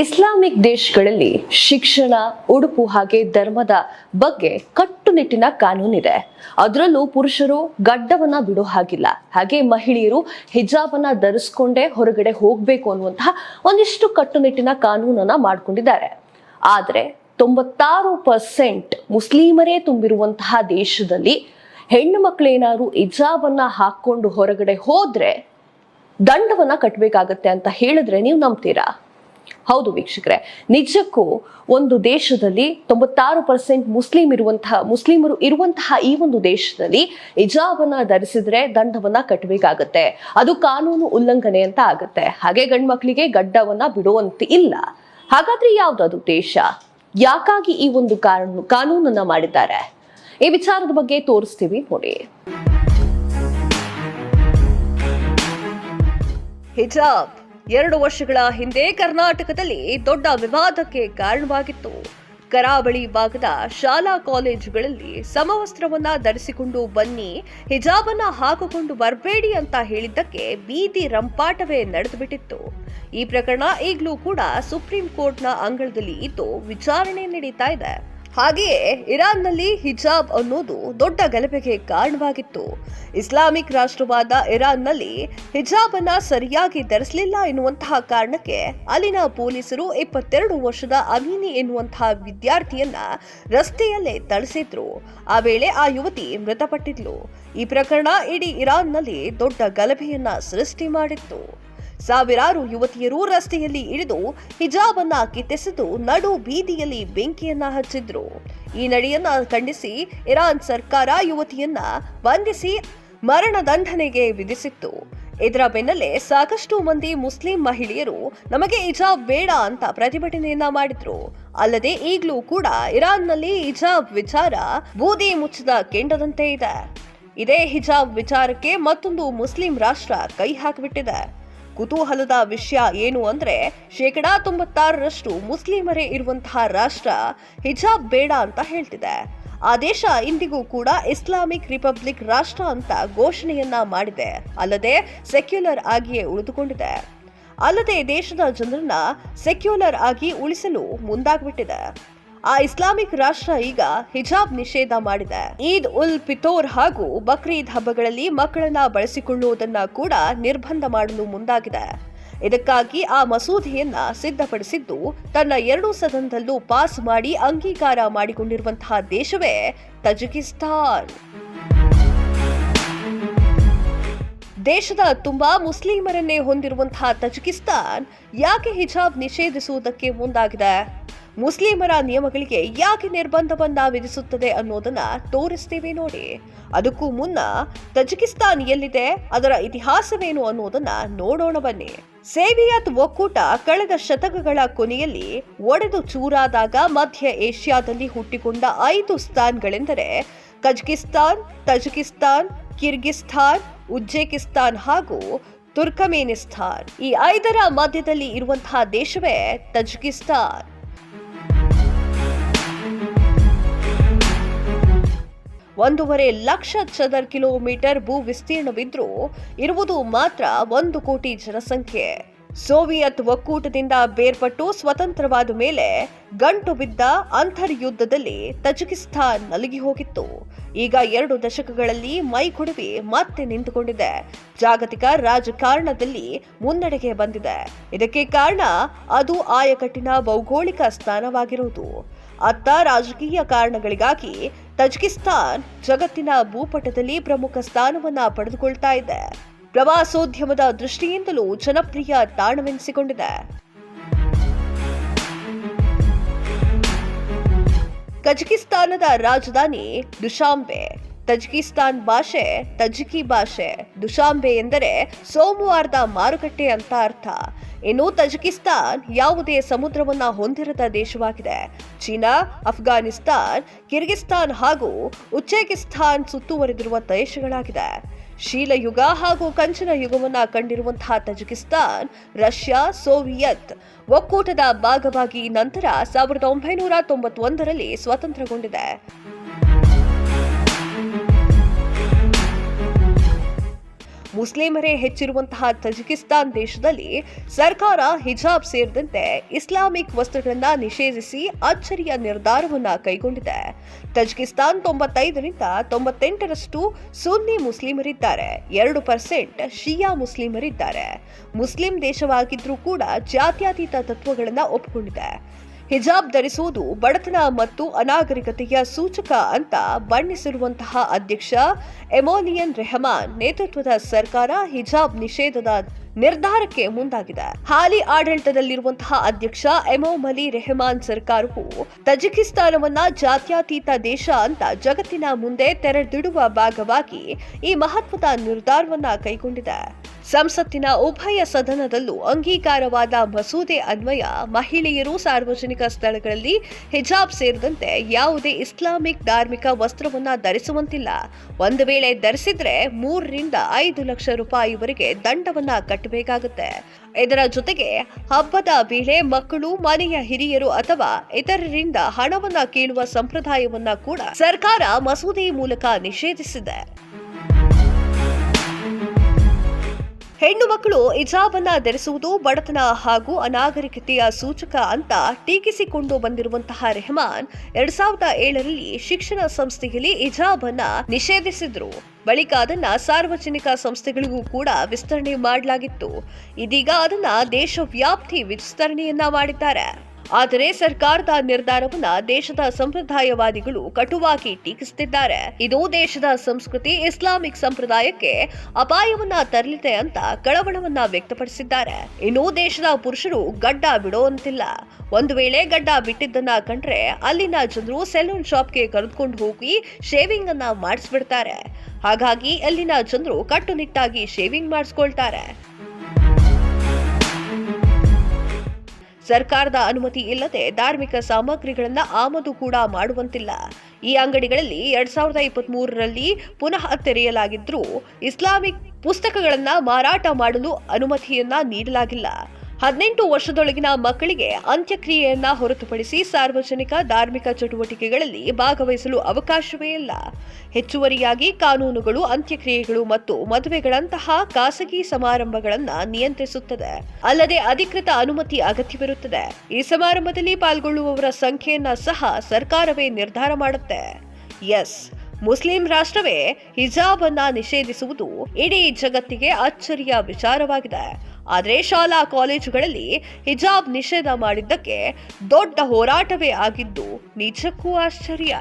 Islamic ದೇಶಗಳಲ್ಲಿ ಶಿಕ್ಷಣ, ಉಡುಪು ಹಾಗೆ ಧರ್ಮದ ಬಗ್ಗೆ ಕಟ್ಟುನಿಟ್ಟಿನ ಕಾನೂನಿದೆ ಅದರಲ್ಲೂ ಪುರುಷರು ಗಡ್ಡವನ್ನ ಬಿಡೋ ಹಾಗಿಲ್ಲ. ಹಾಗೆ ಮಹಿಳೆಯರು ಹಿಜಾಬನ್ನ ಧರಿಸ್ಕೊಂಡೇ ಹೊರಗಡೆ ಹೋಗ್ಬೇಕು ಅನ್ನುವಂತಹ ಒಂದಿಷ್ಟು ಕಟ್ಟುನಿಟ್ಟಿನ ಕಾನೂನನ್ನ ಮಾಡ್ಕೊಂಡಿದ್ದಾರೆ. ಆದ್ರೆ ತೊಂಬತ್ತಾರು ಪರ್ಸೆಂಟ್ ಮುಸ್ಲಿಮರೇ ತುಂಬಿರುವಂತಹ ದೇಶದಲ್ಲಿ ಹೆಣ್ಣು ಮಕ್ಕಳೇನಾದ್ರು ಹಿಜಾಬನ್ನ ಹಾಕೊಂಡು ಹೊರಗಡೆ ಹೋದ್ರೆ ದಂಡವನ್ನ ಕಟ್ಟಬೇಕಾಗತ್ತೆ ಅಂತ ಹೇಳಿದ್ರೆ ನೀವು ನಂಬ್ತೀರಾ? ಹೌದು ವೀಕ್ಷಕರೇ. ನಿಜಕ್ಕೂ ಒಂದು ದೇಶದಲ್ಲಿ ತೊಂಬತ್ತಾರು ಪರ್ಸೆಂಟ್ ಮುಸ್ಲಿಂ ಇರುವಂತಹ, ಮುಸ್ಲಿಮರು ಇರುವಂತಹ ಈ ಒಂದು ದೇಶದಲ್ಲಿ ಹಿಜಾಬನ್ನ ಧರಿಸಿದ್ರೆ ದಂಡವನ್ನ ಕಟ್ಟಬೇಕಾಗತ್ತೆ ಅದು ಕಾನೂನು ಉಲ್ಲಂಘನೆ ಅಂತ ಆಗುತ್ತೆ. ಹಾಗೆ ಗಂಡು ಮಕ್ಕಳಿಗೆ ಗಡ್ಡವನ್ನ ಬಿಡುವಂತೆ ಇಲ್ಲ. ಹಾಗಾದ್ರೆ ಯಾವ್ದದು ದೇಶ? ಯಾಕಾಗಿ ಈ ಒಂದು ಕಾನೂನು ಕಾನೂನನ್ನ ಮಾಡಿದ್ದಾರೆ? ಈ ವಿಚಾರದ ಬಗ್ಗೆ ತೋರಿಸ್ತೀವಿ ನೋಡಿ. ಹಿಜಾಬ್. ಎರಡು ವರ್ಷಗಳ ಹಿಂದೆ ಕರ್ನಾಟಕದಲ್ಲಿ ದೊಡ್ಡ ವಿವಾದಕ್ಕೆ ಕಾರಣವಾಗಿತ್ತು. ಕರಾವಳಿ ಭಾಗದ ಶಾಲಾ ಕಾಲೇಜುಗಳಲ್ಲಿ ಸಮವಸ್ತ್ರವನ್ನ ಧರಿಸಿಕೊಂಡು ಬನ್ನಿ, ಹಿಜಾಬನ್ನ ಹಾಕಿಕೊಂಡು ಬರಬೇಡಿ ಅಂತ ಹೇಳಿದ್ದಕ್ಕೆ ಬೀದಿ ರಂಪಾಟವೇ ನಡೆದು ಬಿಟ್ಟಿತ್ತು ಈ ಪ್ರಕರಣ ಈಗಲೂ ಕೂಡ ಸುಪ್ರೀಂ ಕೋರ್ಟ್ನ ಅಂಗಳದಲ್ಲಿ ಇದ್ದು ವಿಚಾರಣೆ ನಡೀತಾ ಇದೆ. ಹಾಗೆಯೇ ಇರಾನ್ನಲ್ಲಿ ಹಿಜಾಬ್ ಅನ್ನೋದು ದೊಡ್ಡ ಗಲಭೆಗೆ ಕಾರಣವಾಗಿತ್ತು. ಇಸ್ಲಾಮಿಕ್ ರಾಷ್ಟ್ರವಾದ ಇರಾನ್ನಲ್ಲಿ ಹಿಜಾಬ್ ಅನ್ನ ಸರಿಯಾಗಿ ಧರಿಸಲಿಲ್ಲ ಎನ್ನುವಂತಹ ಕಾರಣಕ್ಕೆ ಅಲ್ಲಿನ ಪೊಲೀಸರು ಇಪ್ಪತ್ತೆರಡು ವರ್ಷದ ಅಮೀನಿ ಎನ್ನುವಂತಹ ವಿದ್ಯಾರ್ಥಿಯನ್ನ ರಸ್ತೆಯಲ್ಲೇ ತಳಿಸಿದ್ರು. ಆ ವೇಳೆ ಆ ಯುವತಿ ಮೃತಪಟ್ಟಿದ್ಲು. ಈ ಪ್ರಕರಣ ಇಡೀ ಇರಾನ್ನಲ್ಲಿ ದೊಡ್ಡ ಗಲಭೆಯನ್ನ ಸೃಷ್ಟಿ ಮಾಡಿತ್ತು. ಸಾವಿರಾರು ಯುವತಿಯರು ರಸ್ತೆಯಲ್ಲಿ ಇಳಿದು ಹಿಜಾಬನ್ನ ಕಿತ್ತೆಸೆದು ನಡು ಬೀದಿಯಲ್ಲಿ ಬೆಂಕಿಯನ್ನ ಹಚ್ಚಿದ್ರು. ಈ ನಡೆಯನ್ನ ಖಂಡಿಸಿ ಇರಾನ್ ಸರ್ಕಾರ ಯುವತಿಯನ್ನ ಬಂಧಿಸಿ ಮರಣದಂಡನೆಗೆ ವಿಧಿಸಿತ್ತು. ಇದರ ಬೆನ್ನಲ್ಲೇ ಸಾಕಷ್ಟು ಮಂದಿ ಮುಸ್ಲಿಂ ಮಹಿಳೆಯರು ನಮಗೆ ಹಿಜಾಬ್ ಬೇಡ ಅಂತ ಪ್ರತಿಭಟನೆಯನ್ನ ಮಾಡಿದ್ರು. ಅಲ್ಲದೆ ಈಗಲೂ ಕೂಡ ಇರಾನ್ನಲ್ಲಿ ಹಿಜಾಬ್ ವಿಚಾರ ಬೂದಿ ಮುಚ್ಚಿದ ಕೆಂಡದಂತೆ ಇದೆ. ಇದೇ ಹಿಜಾಬ್ ವಿಚಾರಕ್ಕೆ ಮತ್ತೊಂದು ಮುಸ್ಲಿಂ ರಾಷ್ಟ್ರ ಕೈ ಹಾಕಿಬಿಟ್ಟಿದೆ. ಕುತೂಹಲದ ವಿಷಯ ಏನು ಅಂದ್ರೆ ಶೇಕಡಾ ತೊಂಬತ್ತಾರರಷ್ಟು ಮುಸ್ಲಿಮರೇ ಇರುವಂತಹ ರಾಷ್ಟ್ರ ಹಿಜಾಬ್ ಬೇಡ ಅಂತ ಹೇಳ್ತಿದೆ. ಆ ದೇಶ ಇಂದಿಗೂ ಕೂಡ ಇಸ್ಲಾಮಿಕ್ ರಿಪಬ್ಲಿಕ್ ರಾಷ್ಟ್ರ ಅಂತ ಘೋಷಣೆಯನ್ನ ಮಾಡಿದೆ. ಅಲ್ಲದೆ ಸೆಕ್ಯುಲರ್ ಆಗಿಯೇ ಉಳಿದುಕೊಂಡಿದೆ. ಅಲ್ಲದೆ ದೇಶದ ಜನರನ್ನ ಸೆಕ್ಯುಲರ್ ಆಗಿ ಉಳಿಸಲು ಮುಂದಾಗ್ಬಿಟ್ಟಿದೆ. ಆ ಇಸ್ಲಾಮಿಕ್ ರಾಷ್ಟ್ರ ಈಗ ಹಿಜಾಬ್ ನಿಷೇಧ ಮಾಡಿದೆ. ಈದ್ ಉಲ್ ಪಿತೋರ್ ಹಾಗೂ ಬಕ್ರೀದ್ ಹಬ್ಬಗಳಲ್ಲಿ ಮಕ್ಕಳನ್ನ ಬಳಸಿಕೊಳ್ಳುವುದನ್ನ ಕೂಡ ನಿರ್ಬಂಧ ಮಾಡಲು ಮುಂದಾಗಿದೆ. ಇದಕ್ಕಾಗಿ ಆ ಮಸೂದೆಯನ್ನ ಸಿದ್ಧಪಡಿಸಿದ್ದು, ತನ್ನ ಎರಡು ಸದನದಲ್ಲೂ ಪಾಸ್ ಮಾಡಿ ಅಂಗೀಕಾರ ಮಾಡಿಕೊಂಡಿರುವಂತಹ ದೇಶವೇ ತಜಿಕಿಸ್ತಾನ್. ದೇಶದ ತುಂಬಾ ಮುಸ್ಲಿಮರನ್ನೇ ಹೊಂದಿರುವಂತಹ ತಜಿಕಿಸ್ತಾನ್ ಯಾಕೆ ಹಿಜಾಬ್ ನಿಷೇಧಿಸುವುದಕ್ಕೆ ಮುಂದಾಗಿದೆ? ಮುಸ್ಲಿಮರ ನಿಯಮಗಳಿಗೆ ಯಾಕೆ ನಿರ್ಬಂಧವನ್ನ ವಿಧಿಸುತ್ತದೆ ಅನ್ನೋದನ್ನ ತೋರಿಸ್ತೀವಿ ನೋಡಿ. ಅದಕ್ಕೂ ಮುನ್ನ ತಜಿಕಿಸ್ತಾನ್ ಎಲ್ಲಿದೆ ಅದರ ಇತಿಹಾಸವೇನು ಅನ್ನೋದನ್ನ ನೋಡೋಣ ಬನ್ನಿ. ಸೇವಿಯತ್ ಒಕ್ಕೂಟ ಕಳೆದ ಶತಕಗಳ ಕೊನೆಯಲ್ಲಿ ಒಡೆದು ಚೂರಾದಾಗ ಮಧ್ಯ ಏಷ್ಯಾದಲ್ಲಿ ಹುಟ್ಟಿಕೊಂಡ ಐದು ಸ್ಥಾನ್ಗಳೆಂದರೆ ಕಜಕಿಸ್ತಾನ್, ತಜಕಿಸ್ತಾನ್, ಕಿರ್ಗಿಸ್ತಾನ್, ಉಜ್ಜೇಕಿಸ್ತಾನ್ ಹಾಗೂ ತುರ್ಕಮೇನಿಸ್ತಾನ್. ಈ ಐದರ ಮಧ್ಯದಲ್ಲಿ ಇರುವಂತಹ ದೇಶವೇ ತಜಿಕಿಸ್ತಾನ್. ಒಂದೂವರೆ ಲಕ್ಷ ಚದರ್ ಕಿಲೋಮೀಟರ್ ಭೂ ವಿಸ್ತೀರ್ಣವಿದ್ರೂ ಇರುವುದು ಮಾತ್ರ ಒಂದು ಕೋಟಿ ಜನಸಂಖ್ಯೆ. ಸೋವಿಯತ್ ಒಕ್ಕೂಟದಿಂದ ಬೇರ್ಪಟ್ಟು ಸ್ವತಂತ್ರವಾದ ಮೇಲೆ ಗಂಟು ಬಿದ್ದ ಅಂತರ್ಯುದ್ಧದಲ್ಲಿ ತಜಿಕಿಸ್ತಾನ್ ನಲುಗಿ ಹೋಗಿತ್ತು. ಈಗ ಎರಡು ದಶಕಗಳಲ್ಲಿ ಮೈಕೊಡವಿ ಮತ್ತೆ ನಿಂತುಕೊಂಡಿದೆ. ಜಾಗತಿಕ ರಾಜಕಾರಣದಲ್ಲಿ ಮುನ್ನಡೆಗೆ ಬಂದಿದೆ. ಇದಕ್ಕೆ ಕಾರಣ ಅದು ಆಯಕಟ್ಟಿನ ಭೌಗೋಳಿಕ ಸ್ಥಾನವಾಗಿರುವುದು. ಅತ್ತ ರಾಜಕೀಯ ಕಾರಣಗಳಿಗಾಗಿ ತಜಿಕಿಸ್ತಾನ್ ಜಗತ್ತಿನ ಭೂಪಟದಲ್ಲಿ ಪ್ರಮುಖ ಸ್ಥಾನವನ್ನ ಪಡೆದುಕೊಳ್ತಾ ಇದೆ. ಪ್ರವಾಸೋದ್ಯಮದ ದೃಷ್ಟಿಯಿಂದಲೂ ಜನಪ್ರಿಯ ತಾಣವೆನಿಸಿಕೊಂಡಿದೆ. ಕಜಕಿಸ್ತಾನದ ರಾಜಧಾನಿ ದುಶಾಂಬೆ. ತಜಿಕಿಸ್ತಾನ್ ಭಾಷೆ, ತಜಿಕಿ ಭಾಷೆ, ದುಶಾಂಬೆ ಎಂದರೆ ಸೋಮವಾರದ ಮಾರುಕಟ್ಟೆ ಅಂತ ಅರ್ಥ. ಇನ್ನು ತಜಕಿಸ್ತಾನ್ ಯಾವುದೇ ಸಮುದ್ರವನ್ನ ಹೊಂದಿರದ ದೇಶವಾಗಿದೆ. ಚೀನಾ, ಅಫ್ಘಾನಿಸ್ತಾನ್, ಕಿರ್ಗಿಸ್ತಾನ್ ಹಾಗೂ ಉಜ್ಬೇಕಿಸ್ತಾನ್ ಸುತ್ತುವರೆದಿರುವ ದೇಶಗಳಾಗಿದೆ. ಶೀಲಯುಗ ಹಾಗೂ ಕಂಚನ ಯುಗವನ್ನ ಕಂಡಿರುವಂತಹ ತಜಕಿಸ್ತಾನ್, ರಷ್ಯಾ, ಸೋವಿಯತ್ ಒಕ್ಕೂಟದ ಭಾಗವಾಗಿ ನಂತರ ಸಾವಿರದ ಒಂಬೈನೂರ ತೊಂಬತ್ತೊಂದರಲ್ಲಿ ಸ್ವತಂತ್ರಗೊಂಡಿದೆ. ಮುಸ್ಲಿಮರೇ ಹೆಚ್ಚಿರುವಂತಹ ತಜಿಕಿಸ್ತಾನ್ ದೇಶದಲ್ಲಿ ಸರ್ಕಾರ ಹಿಜಾಬ್ ಸೇರಿದಂತೆ ಇಸ್ಲಾಮಿಕ್ ವಸ್ತುಗಳನ್ನ ನಿಷೇಧಿಸಿ ಅಚ್ಚರಿಯ ನಿರ್ಧಾರವನ್ನ ಕೈಗೊಂಡಿದೆ. ತಜಿಕಿಸ್ತಾನ್ ತೊಂಬತ್ತೈದರಿಂದ ತೊಂಬತ್ತೆಂಟರಷ್ಟು ಸುನ್ನಿ ಮುಸ್ಲಿಮರಿದ್ದಾರೆ. ಎರಡು ಪರ್ಸೆಂಟ್ ಶಿಯಾ ಮುಸ್ಲಿಮರಿದ್ದಾರೆ. ಮುಸ್ಲಿಂ ದೇಶವಾಗಿದ್ರೂ ಕೂಡ ಜಾತ್ಯತೀತ ತತ್ವಗಳನ್ನ ಒಪ್ಪಿಕೊಂಡಿದೆ ಹಿಜಾಬ್ ಧರಿಸುವುದು ಬಡತನ ಮತ್ತು ಅನಾಗರಿಕತೆಯ ಸೂಚಕ ಅಂತ ಬಣ್ಣಿಸಿರುವಂತಹ ಅಧ್ಯಕ್ಷ ಎಮೋಲಿಯನ್ ರೆಹಮಾನ್ ನೇತೃತ್ವದ ಸರ್ಕಾರ ಹಿಜಾಬ್ ನಿಷೇಧದ ನಿರ್ಧಾರಕ್ಕೆ ಮುಂದಾಗಿದೆ. ಹಾಲಿ ಆಡಳಿತದಲ್ಲಿರುವಂತಹ ಅಧ್ಯಕ್ಷ ಎಮೋಮಲಿ ರೆಹಮಾನ್ ಸರ್ಕಾರವು ತಜಿಕಿಸ್ತಾನವನ್ನ ಜಾತ್ಯತೀತ ದೇಶ ಅಂತ ಜಗತ್ತಿನ ಮುಂದೆ ತೆರೆದಿಡುವ ಭಾಗವಾಗಿ ಈ ಮಹತ್ವದ ನಿರ್ಧಾರವನ್ನ ಕೈಗೊಂಡಿದೆ. ಸಂಸತ್ತಿನ ಉಭಯ ಸದನದಲ್ಲೂ ಅಂಗೀಕಾರವಾದ ಮಸೂದೆ ಅನ್ವಯ ಮಹಿಳೆಯರು ಸಾರ್ವಜನಿಕ ಸ್ಥಳಗಳಲ್ಲಿ ಹಿಜಾಬ್ ಸೇರಿದಂತೆ ಯಾವುದೇ ಇಸ್ಲಾಮಿಕ್ ಧಾರ್ಮಿಕ ವಸ್ತ್ರವನ್ನ ಧರಿಸುವಂತಿಲ್ಲ. ಒಂದು ವೇಳೆ ಧರಿಸಿದ್ರೆ ಮೂರರಿಂದ ಐದು ಲಕ್ಷ ರೂಪಾಯಿವರೆಗೆ ದಂಡವನ್ನ ಕಟ್ಟಬೇಕಾಗುತ್ತೆ ಇದರ ಜೊತೆಗೆ ಹಬ್ಬದ ವೇಳೆ ಮಕ್ಕಳು, ಮನೆಯ ಹಿರಿಯರು ಅಥವಾ ಇತರರಿಂದ ಹಣವನ್ನ ಕೇಳುವ ಸಂಪ್ರದಾಯವನ್ನ ಕೂಡ ಸರ್ಕಾರ ಮಸೂದೆ ಮೂಲಕ ನಿಷೇಧಿಸಿದೆ. ಹೆಣ್ಣು ಮಕ್ಕಳು ಹಿಜಾಬನ್ನ ಧರಿಸುವುದು ಬಡತನ ಹಾಗೂ ಅನಾಗರಿಕತೆಯ ಸೂಚಕ ಅಂತ ಟೀಕಿಸಿಕೊಂಡು ಬಂದಿರುವಂತಹ ರೆಹಮಾನ್ ಎರಡ್ ಸಾವಿರದ ಏಳರಲ್ಲಿ ಶಿಕ್ಷಣ ಸಂಸ್ಥೆಯಲ್ಲಿ ಇಜಾಬನ್ನ ನಿಷೇಧಿಸಿದ್ರು. ಬಳಿಕ ಅದನ್ನ ಸಾರ್ವಜನಿಕ ಸಂಸ್ಥೆಗಳಿಗೂ ಕೂಡ ವಿಸ್ತರಣೆ ಮಾಡಲಾಗಿತ್ತು. ಇದೀಗ ಅದನ್ನ ದೇಶವ್ಯಾಪ್ತಿ ವಿಸ್ತರಣೆಯನ್ನ ಮಾಡಿದ್ದಾರೆ. ಆದರೆ ಸರ್ಕಾರದ ನಿರ್ಧಾರವನ್ನ ದೇಶದ ಸಂಪ್ರದಾಯವಾದಿಗಳು ಕಟುವಾಗಿ ಟೀಕಿಸುತ್ತಿದ್ದಾರೆ. ಇದು ದೇಶದ ಸಂಸ್ಕೃತಿ, ಇಸ್ಲಾಮಿಕ್ ಸಂಪ್ರದಾಯಕ್ಕೆ ಅಪಾಯವನ್ನ ತರಲಿದೆ ಅಂತ ಕಳವಳವನ್ನ ವ್ಯಕ್ತಪಡಿಸಿದ್ದಾರೆ. ಇನ್ನು ದೇಶದ ಪುರುಷರು ಗಡ್ಡ ಬಿಡೋಂತಿಲ್ಲ ಒಂದು ವೇಳೆ ಗಡ್ಡ ಬಿಟ್ಟಿದ್ದನ್ನ ಕಂಡ್ರೆ ಅಲ್ಲಿನ ಜನರು ಸೆಲೂನ್ ಶಾಪ್ಗೆ ಕರೆದುಕೊಂಡು ಹೋಗಿ ಶೇವಿಂಗ್ ಅನ್ನ ಮಾಡಿಸ್ಬಿಡ್ತಾರೆ. ಹಾಗಾಗಿ ಅಲ್ಲಿನ ಜನರು ಕಟ್ಟುನಿಟ್ಟಾಗಿ ಶೇವಿಂಗ್ ಮಾಡಿಸ್ಕೊಳ್ತಾರೆ. ಸರ್ಕಾರದ ಅನುಮತಿ ಇಲ್ಲದೆ ಧಾರ್ಮಿಕ ಸಾಮಗ್ರಿಗಳನ್ನ ಆಮದು ಕೂಡ ಮಾಡುವಂತಿಲ್ಲ. ಈ ಅಂಗಡಿಗಳಲ್ಲಿ ಎರಡ್ ಸಾವಿರದ ಇಪ್ಪತ್ತ್ ಮೂರರಲ್ಲಿ ಪುನಃ ತೆರೆಯಲಾಗಿದ್ರೂ ಇಸ್ಲಾಮಿಕ್ ಪುಸ್ತಕಗಳನ್ನ ಮಾರಾಟ ಮಾಡಲು ಅನುಮತಿಯನ್ನ ನೀಡಲಾಗಿಲ್ಲ. ಹದಿನೆಂಟು ವರ್ಷದೊಳಗಿನ ಮಕ್ಕಳಿಗೆ ಅಂತ್ಯಕ್ರಿಯೆಯನ್ನ ಹೊರತುಪಡಿಸಿ ಸಾರ್ವಜನಿಕ ಧಾರ್ಮಿಕ ಚಟುವಟಿಕೆಗಳಲ್ಲಿ ಭಾಗವಹಿಸಲು ಅವಕಾಶವೇ ಇಲ್ಲ. ಹೆಚ್ಚುವರಿಯಾಗಿ ಕಾನೂನುಗಳು, ಅಂತ್ಯಕ್ರಿಯೆಗಳು ಮತ್ತು ಮದುವೆಗಳಂತಹ ಖಾಸಗಿ ಸಮಾರಂಭಗಳನ್ನು ನಿಯಂತ್ರಿಸುತ್ತದೆ. ಅಲ್ಲದೆ ಅಧಿಕೃತ ಅನುಮತಿ ಅಗತ್ಯವಿರುತ್ತದೆ. ಈ ಸಮಾರಂಭದಲ್ಲಿ ಪಾಲ್ಗೊಳ್ಳುವವರ ಸಂಖ್ಯೆಯನ್ನ ಸಹ ಸರ್ಕಾರವೇ ನಿರ್ಧಾರ ಮಾಡುತ್ತೆ. ಎಸ್. ಮುಸ್ಲಿಂ ರಾಷ್ಟ್ರವೇ ಹಿಜಾಬ್ ಅನ್ನ ನಿಷೇಧಿಸುವುದು ಇಡೀ ಜಗತ್ತಿಗೆ ಅಚ್ಚರಿಯ ವಿಚಾರವಾಗಿದೆ. ಆದರೆ ಶಾಲಾ ಕಾಲೇಜುಗಳಲ್ಲಿ ಹಿಜಾಬ್ ನಿಷೇಧ ಮಾಡಿದ್ದಕ್ಕೆ ದೊಡ್ಡ ಹೋರಾಟವೇ ಆಗಿದ್ದು ನಿಜಕ್ಕೂ ಆಶ್ಚರ್ಯ.